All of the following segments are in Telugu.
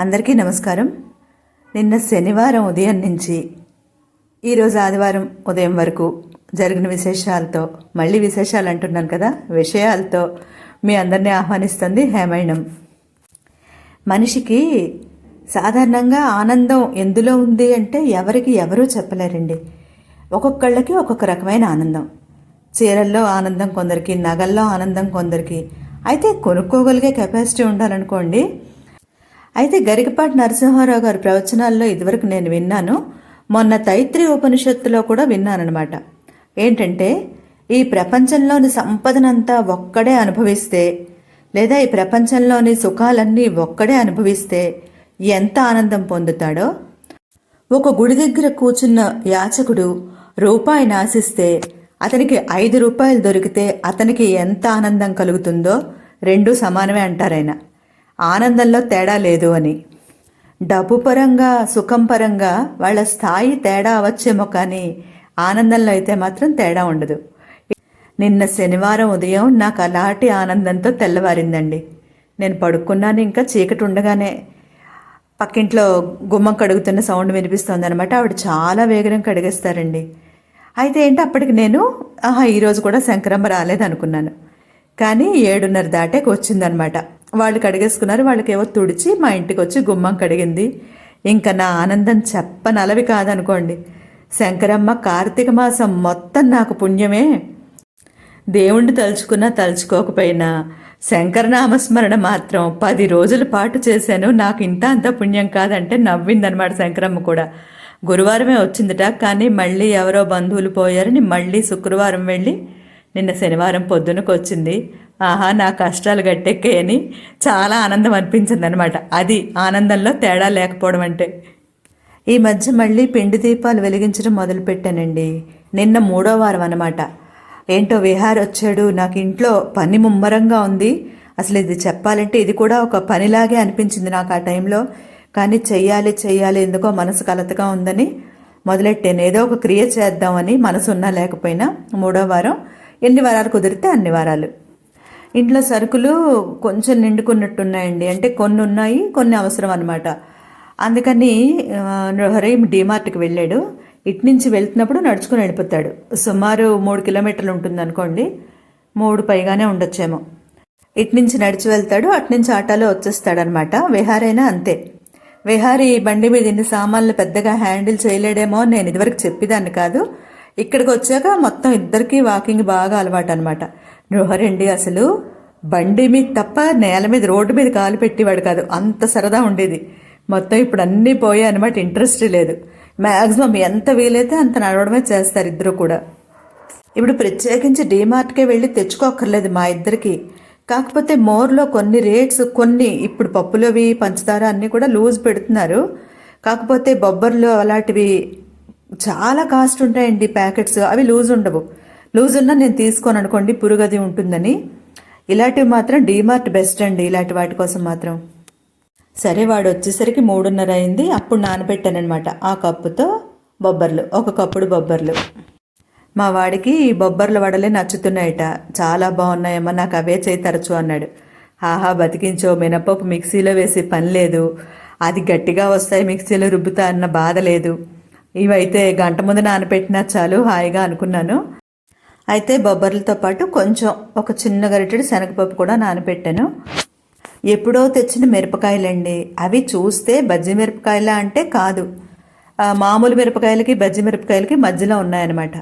అందరికీ నమస్కారం. నిన్న శనివారం ఉదయం నుంచి ఈరోజు ఆదివారం ఉదయం వరకు జరిగిన విశేషాలతో మళ్ళీ విశేషాలు అంటున్నాను కదా విషయాలతో మీ అందరినీ ఆహ్వానిస్తుంది హేమైనం. మనిషికి సాధారణంగా ఆనందం ఎందులో ఉంది అంటే ఎవరికి ఎవరూ చెప్పలేరండి. ఒక్కొక్కళ్ళకి ఒక్కొక్క రకమైన ఆనందం. చీరల్లో ఆనందం కొందరికి నగల్లో ఆనందం కొందరికి. అయితే కొనుక్కోగలిగే కెపాసిటీ ఉండాలనుకోండి అయితే గరికపాటి నరసింహారావు గారి ప్రవచనాల్లో ఇదివరకు నేను విన్నాను. మొన్న తైత్రి ఉపనిషత్తులో కూడా విన్నానమాట ఏంటంటే ఈ ప్రపంచంలోని సంపదనంతా ఒక్కడే అనుభవిస్తే లేదా ఈ ప్రపంచంలోని సుఖాలన్నీ ఒక్కడే అనుభవిస్తే ఎంత ఆనందం పొందుతాడో? ఒక గుడి దగ్గర కూర్చున్న యాచకుడు రూపాయిని ఆశిస్తే అతనికి ఐదు రూపాయలు దొరికితే అతనికి ఎంత ఆనందం కలుగుతుందో రెండూ సమానమే అంటారాయన. ఆనందంలో తేడా లేదు అని. డబ్బు పరంగా సుఖం పరంగా వాళ్ళ స్థాయి తేడా అవచ్చేమో కానీ ఆనందంలో అయితే మాత్రం తేడా ఉండదు. నిన్న శనివారం ఉదయం నాకు అలాంటి ఆనందంతో తెల్లవారిందండి. నేను పడుకున్నాను ఇంకా చీకటి ఉండగానే పక్కింట్లో గుమ్మం కడుగుతున్న సౌండ్ వినిపిస్తుంది అనమాట ఆవిడ చాలా వేగంగా కడిగేస్తారండి. అయితే ఏంటి అప్పటికి నేను ఆహా ఈరోజు కూడా శంకరమ్మ రాలేదనుకున్నాను. కానీ ఏడున్నర దాటేకి వచ్చిందనమాట వాళ్ళు కడిగేసుకున్నారు వాళ్ళకేవో తుడిచి మా ఇంటికి వచ్చి గుమ్మం కడిగింది. ఇంకా నా ఆనందం చెప్పనలవి కాదనుకోండి. శంకరమ్మ కార్తీక మాసం మొత్తం నాకు పుణ్యమే. దేవుణ్ణి తలుచుకున్నా తలుచుకోకపోయినా శంకరనామస్మరణ మాత్రం పది రోజుల పాటు చేశాను. నాకు ఇంత అంత పుణ్యం కాదంటే నవ్విందనమాట శంకరమ్మ కూడా. గురువారమే వచ్చిందిట కానీ మళ్ళీ ఎవరో బంధువులు పోయారని మళ్ళీ శుక్రవారం వెళ్ళి నిన్న శనివారం పొద్దునకు వచ్చింది ఆహా నా కష్టాలు గట్టెక్కాయని చాలా ఆనందం అనిపించింది అనమాట అది ఆనందంలో తేడా లేకపోవడం అంటే. ఈ మధ్య మళ్ళీ పిండి దీపాలు వెలిగించడం మొదలుపెట్టానండి. నిన్న మూడో వారం అనమాట ఏంటో విహార్ వచ్చాడు నాకు ఇంట్లో పని ముమ్మరంగా ఉంది. అసలు ఇది చెప్పాలంటే ఇది కూడా ఒక పనిలాగే అనిపించింది నాకు ఆ టైంలో. కానీ చెయ్యాలి చెయ్యాలి ఎందుకో మనసు కలతగా ఉందని మొదలెట్టాను ఏదో ఒక క్రియ చేద్దామని మనసు ఉన్నా లేకపోయినా మూడో వారం ఎన్ని వారాలు కుదిరితే అన్ని వారాలు. ఇంట్లో సరుకులు కొంచెం నిండుకున్నట్టున్నాయండి. అంటే కొన్ని ఉన్నాయి కొన్ని అవసరం అనమాట అందుకని హరీం డీమార్ట్కి వెళ్ళాడు. ఇటు నుంచి వెళ్తున్నప్పుడు నడుచుకుని వెళ్ళిపోతాడు. సుమారు మూడు కిలోమీటర్లు ఉంటుంది అనుకోండి మూడు పైగానే ఉండొచ్చేమో. ఇటు నుంచి నడిచి వెళ్తాడు అటు నుంచి ఆటోలో వచ్చేస్తాడనమాట విహారైనా అంతే. విహారి బండి మీద ఇన్ని సామాన్లు పెద్దగా హ్యాండిల్ చేయలేడేమో నేను ఇదివరకు చెప్పేదాన్ని కాదు. ఇక్కడికి వచ్చాక మొత్తం ఇద్దరికి వాకింగ్ బాగా అలవాటు అనమాట నృహరండి అసలు బండి మీద తప్ప నేల మీద రోడ్డు మీద కాలు పెట్టేవాడు కాదు. అంత సరదా ఉండేది. మొత్తం ఇప్పుడు అన్నీ పోయాయి అనమాట ఇంట్రెస్ట్ లేదు. మ్యాక్సిమం ఎంత వీలైతే అంత నడవడమే చేస్తారు ఇద్దరు కూడా. ఇప్పుడు ప్రత్యేకించి డీమార్ట్కే వెళ్ళి తెచ్చుకోక్కర్లేదు మా ఇద్దరికి. కాకపోతే మోర్లో కొన్ని రేట్స్ కొన్ని ఇప్పుడు పప్పులవి పంచదార అన్నీ కూడా లూజ్ పెడుతున్నారు. కాకపోతే బొబ్బర్లు అలాంటివి చాలా కాస్ట్ ఉంటాయండి ప్యాకెట్స్. అవి లూజ్ ఉండవు. లూజ్ ఉన్నా నేను తీసుకోను అనుకోండి పురుగది ఉంటుందని. ఇలాంటివి మాత్రం డీమార్ట్ బెస్ట్ అండి ఇలాంటి వాటి కోసం మాత్రం. సరే వాడు వచ్చేసరికి మూడున్నర అయింది అప్పుడు నానబెట్టానమాట ఆ కప్పుతో బొబ్బర్లు ఒక కప్పుడు బొబ్బర్లు. మా వాడికి ఈ బొబ్బర్ల వడలే నచ్చుతున్నాయట. చాలా బాగున్నాయమ్మా నాకు అవే చేయి తరచు అన్నాడు. ఆహా బతికించో మినపప్పు మిక్సీలో వేసి పని లేదు. అది గట్టిగా వస్తాయి మిక్సీలో రుబ్బుతా అన్న బాధ లేదు. ఇవైతే గంట ముందు నానపెట్టినా చాలు హాయిగా అనుకున్నాను. అయితే బొబ్బర్లతో పాటు కొంచెం ఒక చిన్న గరిటెడు శనగపప్పు కూడా నానబెట్టాను. ఎప్పుడో తెచ్చిన మిరపకాయలండి. అవి చూస్తే బజ్జి మిరపకాయలా అంటే కాదు. మామూలు మిరపకాయలకి బజ్జి మిరపకాయలకి మధ్యలో ఉన్నాయన్నమాట.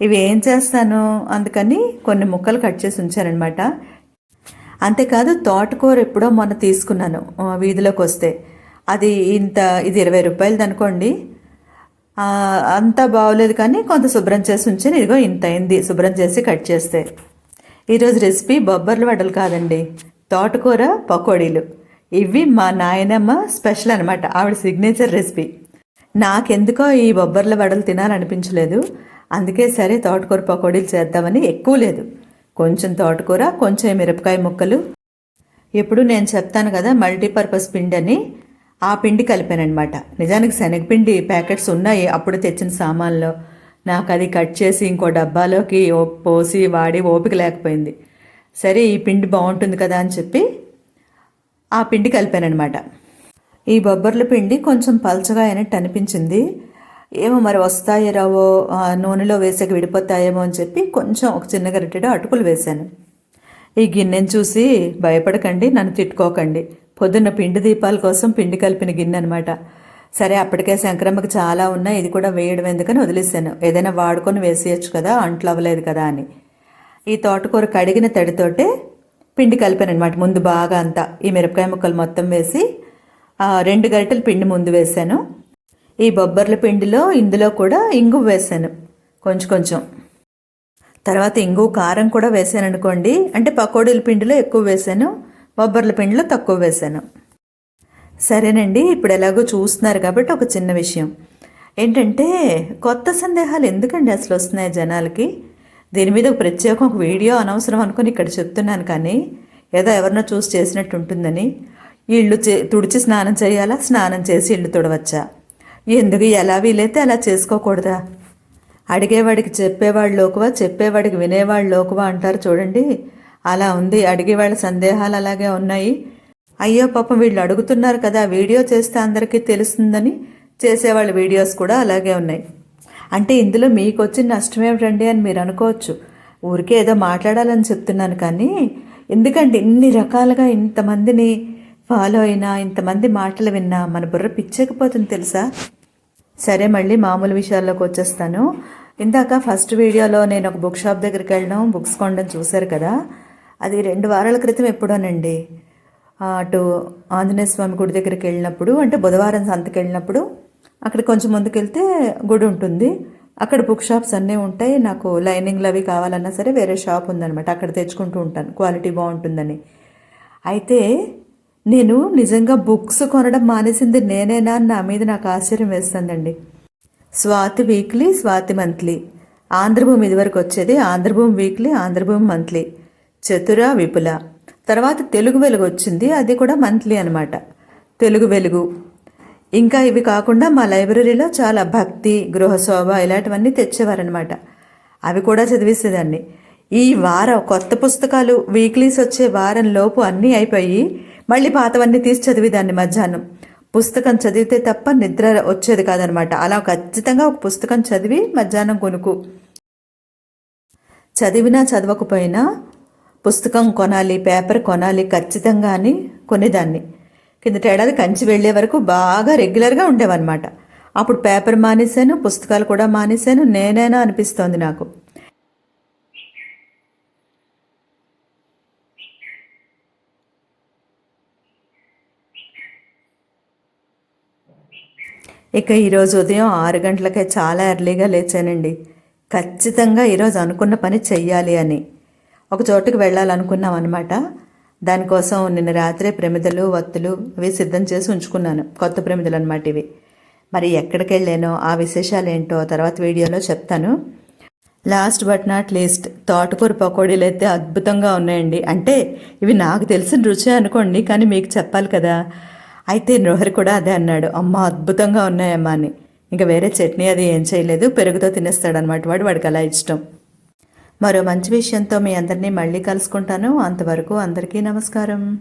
ఇవి ఏం చేస్తాను? అందుకని కొన్ని ముక్కలు కట్ చేసి ఉంచానన్నమాట. అంతేకాదు తోటకూర ఎప్పుడో మొన్న తీసుకున్నాను వీధిలోకి వస్తే. అది ఇంత ఇది ఇరవై రూపాయలది అనుకోండి. అంతా బాగోలేదు కానీ కొంత శుభ్రం చేసి ఉంచాను ఇదిగో ఇంత అయింది శుభ్రం చేసి కట్ చేస్తే. ఈరోజు రెసిపీ బొబ్బర్ల వడలు కాదండి తోటకూర పకోడీలు. ఇవి మా నాయనమ్మ స్పెషల్ అనమాట ఆవిడ సిగ్నేచర్ రెసిపీ. నాకెందుకో ఈ బొబ్బర్ల వడలు తినాలనిపించలేదు అందుకే సరే తోటకూర పకోడీలు చేద్దామని ఎక్కువ లేదు. కొంచెం తోటకూర కొంచెం మిరపకాయ ముక్కలు. ఎప్పుడు నేను చెప్తాను కదా మల్టీపర్పస్ పిండి అని ఆ పిండి కలిపానమాట నిజానికి శనగపిండి ప్యాకెట్స్ ఉన్నాయి అప్పుడు తెచ్చిన సామాన్లో. నాకు అది కట్ చేసి ఇంకో డబ్బాలోకి పోసి వాడి ఓపిక లేకపోయింది. సరే ఈ పిండి బాగుంటుంది కదా అని చెప్పి ఆ పిండి కలిపానమాట ఈ బొబ్బర్ల పిండి కొంచెం పల్చగా అయినట్టు అనిపించింది. ఏమో మరి వస్తాయో రావో ఆ, నూనెలో వేసాక విడిపోతాయేమో అని చెప్పి కొంచెం ఒక చిన్న గరిటెడు అటుకులు వేశాను. ఈ గిన్నెని చూసి భయపడకండి నన్ను తిట్టుకోకండి. పొద్దున్న పిండి దీపాల కోసం పిండి కలిపిన గిన్నె అనమాట సరే అప్పటికే శంకరమ్మకి చాలా ఉన్నాయి ఇది కూడా వేయడం ఎందుకని వదిలేసాను ఏదైనా వాడుకొని వేసేయచ్చు కదా అంట్లు అవ్వలేదు కదా అని. ఈ తోటకూర కడిగిన తడితోటే పిండి కలిపాను అనమాట ముందు బాగా అంతా. ఈ మిరపకాయ ముక్కలు మొత్తం వేసి రెండు గరిటెలు పిండి ముందు వేశాను. ఈ బొబ్బర్ల పిండిలో ఇందులో కూడా ఇంగు వేశాను కొంచెం కొంచెం. తర్వాత ఇంగు కారం కూడా వేసాను అనుకోండి అంటే పకోడీల పిండిలో ఎక్కువ వేసాను బొబ్బర్ల పిండిలో తక్కువ వేసాను సరేనండి ఇప్పుడు ఎలాగో చూస్తున్నారు కాబట్టి ఒక చిన్న విషయం. ఏంటంటే కొత్త సందేహాలు ఎందుకండి అసలు వస్తున్నాయి జనాలకి? దీని మీద ఒక ప్రత్యేకం ఒక వీడియో అనవసరం అనుకుని ఇక్కడ చెప్తున్నాను కానీ ఏదో ఎవరినో చూసి చేసినట్టు ఉంటుందని. ఇళ్ళు చే తుడిచి స్నానం చేయాలా? స్నానం చేసి ఇళ్ళు తుడవచ్చా? ఎందుకు ఎలా వీలైతే అలా చేసుకోకూడదా? అడిగేవాడికి చెప్పేవాడు లోకువా? చెప్పేవాడికి వినేవాడు లోకువా అంటారు చూడండి. అలా ఉంది. అడిగేవాళ్ళ సందేహాలు అలాగే ఉన్నాయి. అయ్యో పాపం వీళ్ళు అడుగుతున్నారు కదా వీడియో చేస్తే అందరికీ తెలుస్తుందని చేసేవాళ్ళ వీడియోస్ కూడా అలాగే ఉన్నాయి. అంటే ఇందులో మీకు వచ్చిన నష్టం ఏమిటండి అని మీరు అనుకోవచ్చు. ఊరికే ఏదో మాట్లాడాలని చెప్తున్నాను కానీ ఎందుకంటే ఇన్ని రకాలుగా ఇంతమందిని ఫాలో అయినా ఇంతమంది మాటలు విన్నా మన బుర్ర పిచ్చకపోతుంది తెలుసా? సరే మళ్ళీ మామూలు విషయాల్లోకి వచ్చేస్తాను. ఇందాక ఫస్ట్ వీడియోలో నేను ఒక బుక్ షాప్ దగ్గరికి వెళ్ళడం బుక్స్ కొనడం చూశారు కదా. అది రెండు వారాల క్రితం ఎప్పుడోనండి. అటు ఆంజనేయ స్వామి గుడి దగ్గరికి వెళ్ళినప్పుడు అంటే బుధవారం సంతకి వెళ్ళినప్పుడు అక్కడ కొంచెం ముందుకెళ్తే గుడి ఉంటుంది. అక్కడ బుక్ షాప్స్ అన్నీ ఉంటాయి. నాకు లైనింగ్లు అవి కావాలన్నా సరే వేరే షాప్ ఉందనమాట అక్కడ తెచ్చుకుంటూ ఉంటాను. క్వాలిటీ బాగుంటుందని. అయితే నేను నిజంగా బుక్స్ కొనడం మానేసింది నేనేనా నా మీద నాకు ఆశ్చర్యం వేస్తుందండి. Swathi weekly Swathi monthly. Andhra Bhoomi ఇదివరకు వచ్చేది ఆంధ్రభూమి వీక్లీ ఆంధ్రభూమి మంత్లీ. చతుర విపుల. తర్వాత తెలుగు వెలుగు వచ్చింది అది కూడా మంత్లీ అనమాట తెలుగు వెలుగు. ఇంకా ఇవి కాకుండా మా లైబ్రరీలో చాలా భక్తి గృహశోభ ఇలాంటివన్నీ తెచ్చేవారనమాట అవి కూడా చదివేసేదాన్ని. ఈ వారం కొత్త పుస్తకాలు వీక్లీస్ వచ్చే వారం లోపు అన్నీ అయిపోయి మళ్ళీ పాతవన్నీ తీసి చదివేదాన్ని మధ్యాహ్నం. పుస్తకం చదివితే తప్ప నిద్ర వచ్చేది కాదనమాట అలా ఖచ్చితంగా ఒక పుస్తకం చదివి మధ్యాహ్నం కొనుక్కు. చదివినా చదవకపోయినా పుస్తకం కొనాలి పేపర్ కొనాలి ఖచ్చితంగా అని కొనేదాన్ని. కిందట ఏడాది కంచి వెళ్ళే వరకు బాగా రెగ్యులర్గా ఉండేవన్నమాట. అప్పుడు పేపర్ మానేశాను పుస్తకాలు కూడా మానేశాను నేనేనా అనిపిస్తోంది నాకు. ఇక ఈరోజు ఉదయం ఆరు గంటలకే చాలా ఎర్లీగా లేచానండి. ఖచ్చితంగా ఈరోజు అనుకున్న పని చెయ్యాలి అని. ఒక చోటుకు వెళ్ళాలనుకున్నాం అనమాట దానికోసం నిన్న రాత్రే ప్రమిదలు వత్తులు అవి సిద్ధం చేసి ఉంచుకున్నాను. కొత్త ప్రమిదలు అనమాట ఇవి. మరి ఎక్కడికి వెళ్ళానో ఆ విశేషాలు ఏంటో తర్వాత వీడియోలో చెప్తాను. లాస్ట్ బట్ నాట్ లీస్ట్ తోటకూర పకోడీలు అయితే అద్భుతంగా ఉన్నాయండి. అంటే ఇవి నాకు తెలిసిన రుచి అనుకోండి కానీ మీకు చెప్పాలి కదా. అయితే నృహరి కూడా అదే అన్నాడు. అమ్మ అద్భుతంగా ఉన్నాయమ్మా అని. ఇంకా వేరే చట్నీ అది ఏం చేయలేదు. పెరుగుతో తినేస్తాడనమాట వాడు. వాడికి అలా ఇష్టం. మరో మంచి విషయంతో మీ అందరినీ మళ్ళీ కలుసుకుంటాను. అంతవరకు అందరికీ నమస్కారం.